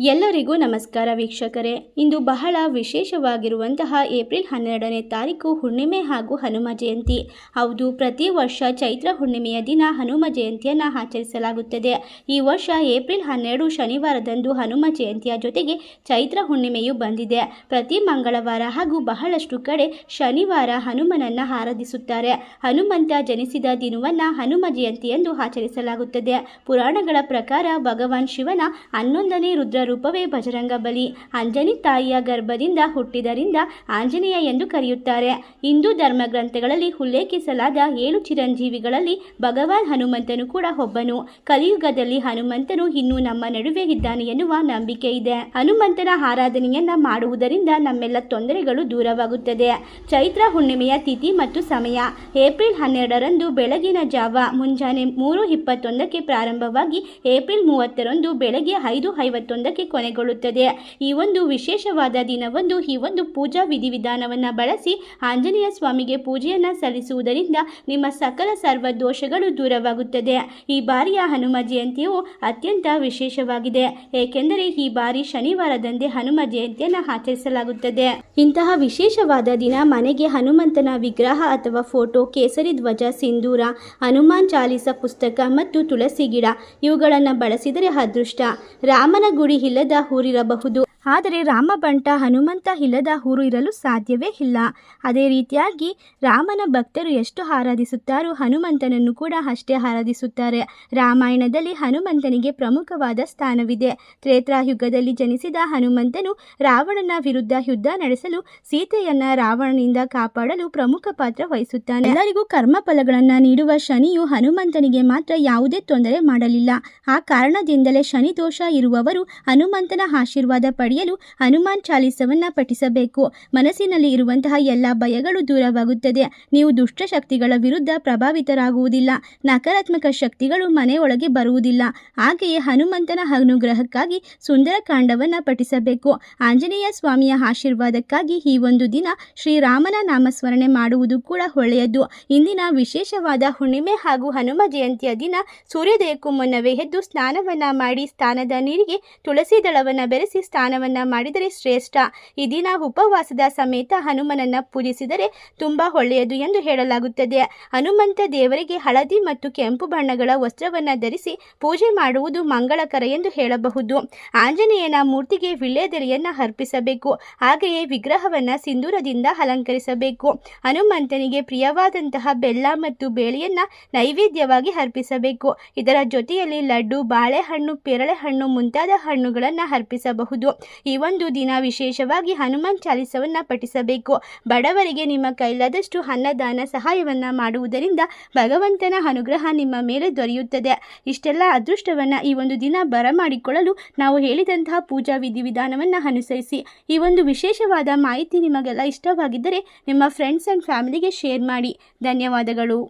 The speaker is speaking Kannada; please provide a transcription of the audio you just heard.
ಎಲ್ಲರಿಗೂ ನಮಸ್ಕಾರ ವೀಕ್ಷಕರೇ. ಇಂದು ಬಹಳ ವಿಶೇಷವಾಗಿರುವಂತಹ ಏಪ್ರಿಲ್ ಹನ್ನೆರಡನೇ ತಾರೀಕು ಹುಣ್ಣಿಮೆ ಹಾಗೂ ಹನುಮ ಜಯಂತಿ. ಹೌದು, ಪ್ರತಿ ವರ್ಷ ಚೈತ್ರ ಹುಣ್ಣಿಮೆಯ ದಿನ ಹನುಮ ಜಯಂತಿಯನ್ನು ಆಚರಿಸಲಾಗುತ್ತದೆ. ಈ ವರ್ಷ ಏಪ್ರಿಲ್ ಹನ್ನೆರಡು ಶನಿವಾರದಂದು ಹನುಮ ಜಯಂತಿಯ ಜೊತೆಗೆ ಚೈತ್ರ ಹುಣ್ಣಿಮೆಯು ಬಂದಿದೆ. ಪ್ರತಿ ಮಂಗಳವಾರ ಹಾಗೂ ಬಹಳಷ್ಟು ಕಡೆ ಶನಿವಾರ ಹನುಮನನ್ನ ಆರಾಧಿಸುತ್ತಾರೆ. ಹನುಮಂತ ಜನಿಸಿದ ದಿನವನ್ನ ಹನುಮ ಜಯಂತಿ ಎಂದು ಆಚರಿಸಲಾಗುತ್ತದೆ. ಪುರಾಣಗಳ ಪ್ರಕಾರ ಭಗವಾನ್ ಶಿವನ ಹನ್ನೊಂದನೇ ರುದ್ರ ರೂಪವೇ ಭಜರಂಗ ಬಲಿ. ಅಂಜನಿ ತಾಯಿಯ ಗರ್ಭದಿಂದ ಹುಟ್ಟಿದರಿಂದ ಆಂಜನೇಯ ಎಂದು ಕರೆಯುತ್ತಾರೆ. ಹಿಂದೂ ಧರ್ಮ ಗ್ರಂಥಗಳಲ್ಲಿ ಉಲ್ಲೇಖಿಸಲಾದ ಏಳು ಚಿರಂಜೀವಿಗಳಲ್ಲಿ ಭಗವಾನ್ ಹನುಮಂತನು ಕೂಡ ಒಬ್ಬನು. ಕಲಿಯುಗದಲ್ಲಿ ಹನುಮಂತನು ಇನ್ನೂ ನಮ್ಮ ನಡುವೆ ಇದ್ದಾನೆ ಎನ್ನುವ ನಂಬಿಕೆ ಇದೆ. ಹನುಮಂತನ ಆರಾಧನೆಯನ್ನ ಮಾಡುವುದರಿಂದ ನಮ್ಮೆಲ್ಲ ತೊಂದರೆಗಳು ದೂರವಾಗುತ್ತದೆ. ಚೈತ್ರ ಹುಣ್ಣಿಮೆಯ ತಿಥಿ ಮತ್ತು ಸಮಯ. ಏಪ್ರಿಲ್ ಹನ್ನೆರಡರಂದು ಬೆಳಗಿನ ಜಾವ. ಮುಂಜಾನೆ ಮೂರು ಇಪ್ಪತ್ತೊಂದಕ್ಕೆ ಪ್ರಾರಂಭವಾಗಿ ಏಪ್ರಿಲ್ ಮೂವತ್ತರಂದು ಬೆಳಗ್ಗೆ ಐದು ಐವತ್ತೊಂದಕ್ಕೆ ಕೊನೆಗೊಳ್ಳುತ್ತದೆ. ಈ ಒಂದು ವಿಶೇಷವಾದ ದಿನವೊಂದು ಈ ಒಂದು ಪೂಜಾ ವಿಧಿವಿಧಾನವನ್ನು ಬಳಸಿ ಆಂಜನೇಯ ಸ್ವಾಮಿಗೆ ಪೂಜೆಯನ್ನು ಸಲ್ಲಿಸುವುದರಿಂದ ನಿಮ್ಮ ಸಕಲ ಸರ್ವ ದೋಷಗಳು ದೂರವಾಗುತ್ತದೆ. ಈ ಬಾರಿಯ ಹನುಮ ಜಯಂತಿಯು ಅತ್ಯಂತ ವಿಶೇಷವಾಗಿದೆ. ಏಕೆಂದರೆ ಈ ಬಾರಿ ಶನಿವಾರದಂದೇ ಹನುಮ ಜಯಂತಿಯನ್ನು ಆಚರಿಸಲಾಗುತ್ತದೆ. ಇಂತಹ ವಿಶೇಷವಾದ ದಿನ ಮನೆಗೆ ಹನುಮಂತನ ವಿಗ್ರಹ ಅಥವಾ ಫೋಟೋ, ಕೇಸರಿ ಧ್ವಜ, ಸಿಂಧೂರ, ಹನುಮಾನ್ ಚಾಲಿಸ ಪುಸ್ತಕ ಮತ್ತು ತುಳಸಿ ಗಿಡ ಇವುಗಳನ್ನು ಬಳಸಿದರೆ ಅದೃಷ್ಟ. ರಾಮನ ಗುಡಿ ಇಲ್ಲದ ಊರಿರಬಹುದು ಆದರೆ ರಾಮಬಂಟ ಹನುಮಂತ ಇಲ್ಲದ ಊರು ಇರಲು ಸಾಧ್ಯವೇ ಇಲ್ಲ. ಅದೇ ರೀತಿಯಾಗಿ ರಾಮನ ಭಕ್ತರು ಎಷ್ಟು ಆರಾಧಿಸುತ್ತಾರೋ ಹನುಮಂತನನ್ನು ಕೂಡ ಅಷ್ಟೇ ಆರಾಧಿಸುತ್ತಾರೆ. ರಾಮಾಯಣದಲ್ಲಿ ಹನುಮಂತನಿಗೆ ಪ್ರಮುಖವಾದ ಸ್ಥಾನವಿದೆ. ತ್ರೇತಾಯುಗದಲ್ಲಿ ಜನಿಸಿದ ಹನುಮಂತನು ರಾವಣನ ವಿರುದ್ಧ ಯುದ್ಧ ನಡೆಸಲು ಸೀತೆಯನ್ನ ರಾವಣನಿಂದ ಕಾಪಾಡಲು ಪ್ರಮುಖ ಪಾತ್ರ ವಹಿಸುತ್ತಾನೆ. ಎಲ್ಲರಿಗೂ ಕರ್ಮ ಫಲಗಳನ್ನು ನೀಡುವ ಶನಿಯು ಹನುಮಂತನಿಗೆ ಮಾತ್ರ ಯಾವುದೇ ತೊಂದರೆ ಮಾಡಲಿಲ್ಲ. ಆ ಕಾರಣದಿಂದಲೇ ಶನಿ ದೋಷ ಇರುವವರು ಹನುಮಂತನ ಆಶೀರ್ವಾದ ಪಡೆಯಲು ಹನುಮಾನ್ ಚಾಲಿಸವನ್ನ ಪಠಿಸಬೇಕು. ಮನಸ್ಸಿನಲ್ಲಿ ಇರುವಂತಹ ಎಲ್ಲ ಭಯಗಳು ದೂರವಾಗುತ್ತದೆ. ನೀವು ದುಷ್ಟಶಕ್ತಿಗಳ ವಿರುದ್ಧ ಪ್ರಭಾವಿತರಾಗುವುದಿಲ್ಲ. ನಕಾರಾತ್ಮಕ ಶಕ್ತಿಗಳು ಮನೆಯೊಳಗೆ ಬರುವುದಿಲ್ಲ. ಹಾಗೆಯೇ ಹನುಮಂತನ ಅನುಗ್ರಹಕ್ಕಾಗಿ ಸುಂದರ ಕಾಂಡವನ್ನ ಪಠಿಸಬೇಕು. ಆಂಜನೇಯ ಸ್ವಾಮಿಯ ಆಶೀರ್ವಾದಕ್ಕಾಗಿ ಈ ಒಂದು ದಿನ ಶ್ರೀರಾಮನ ನಾಮಸ್ಮರಣೆ ಮಾಡುವುದು ಕೂಡ ಒಳ್ಳೆಯದು. ಇಂದಿನ ವಿಶೇಷವಾದ ಹುಣ್ಣಿಮೆ ಹಾಗೂ ಹನುಮ ಜಯಂತಿಯ ದಿನ ಸೂರ್ಯೋದಯಕ್ಕೂ ಮುನ್ನವೇ ಎದ್ದು ಸ್ನಾನವನ್ನ ಮಾಡಿ ಸ್ನಾನದ ನೀರಿಗೆ ತುಳಸಿ ದಳವನ್ನ ಬೆರೆಸಿ ಸ್ನಾನವನ್ನ ಮಾಡಿದರೆ ಶ್ರೇಷ್ಠ. ಈ ದಿನ ಉಪವಾಸದ ಸಮೇತ ಹನುಮನನ್ನ ಪೂಜಿಸಿದರೆ ತುಂಬಾ ಒಳ್ಳೆಯದು ಎಂದು ಹೇಳಲಾಗುತ್ತದೆ. ಹನುಮಂತ ದೇವರಿಗೆ ಹಳದಿ ಮತ್ತು ಕೆಂಪು ಬಣ್ಣಗಳ ವಸ್ತ್ರವನ್ನ ಧರಿಸಿ ಪೂಜೆ ಮಾಡುವುದು ಮಂಗಳಕರ ಎಂದು ಹೇಳಬಹುದು. ಆಂಜನೇಯನ ಮೂರ್ತಿಗೆ ವಿಳ್ಳೆದೆಲೆಯನ್ನು ಅರ್ಪಿಸಬೇಕು. ಹಾಗೆಯೇ ವಿಗ್ರಹವನ್ನ ಸಿಂಧೂರದಿಂದ ಅಲಂಕರಿಸಬೇಕು. ಹನುಮಂತನಿಗೆ ಪ್ರಿಯವಾದಂತಹ ಬೆಲ್ಲ ಮತ್ತು ಬೇಳೆಯನ್ನ ನೈವೇದ್ಯವಾಗಿ ಅರ್ಪಿಸಬೇಕು. ಇದರ ಜೊತೆಯಲ್ಲಿ ಲಡ್ಡು, ಬಾಳೆಹಣ್ಣು, ಪೇರಳೆಹಣ್ಣು ಮುಂತಾದ ಹಣ್ಣುಗಳನ್ನು ಅರ್ಪಿಸಬಹುದು. ಈ ಒಂದು ದಿನ ವಿಶೇಷವಾಗಿ ಹನುಮಾನ್ ಚಾಲಿಸವನ್ನ ಪಠಿಸಬೇಕು. ಬಡವರಿಗೆ ನಿಮ್ಮ ಕೈಲಾದಷ್ಟು ಅನ್ನದಾನ ಸಹಾಯವನ್ನ ಮಾಡುವುದರಿಂದ ಭಗವಂತನ ಅನುಗ್ರಹ ನಿಮ್ಮ ಮೇಲೆ ದೊರೆಯುತ್ತದೆ. ಇಷ್ಟೆಲ್ಲ ಅದೃಷ್ಟವನ್ನ ಈ ಒಂದು ದಿನ ಬರಮಾಡಿಕೊಳ್ಳಲು ನಾವು ಹೇಳಿದಂತಹ ಪೂಜಾ ವಿಧಿವಿಧಾನವನ್ನು ಅನುಸರಿಸಿ. ಈ ಒಂದು ವಿಶೇಷವಾದ ಮಾಹಿತಿ ನಿಮಗೆಲ್ಲ ಇಷ್ಟವಾಗಿದ್ದರೆ ನಿಮ್ಮ ಫ್ರೆಂಡ್ಸ್ ಆ್ಯಂಡ್ ಫ್ಯಾಮಿಲಿಗೆ ಶೇರ್ ಮಾಡಿ. ಧನ್ಯವಾದಗಳು.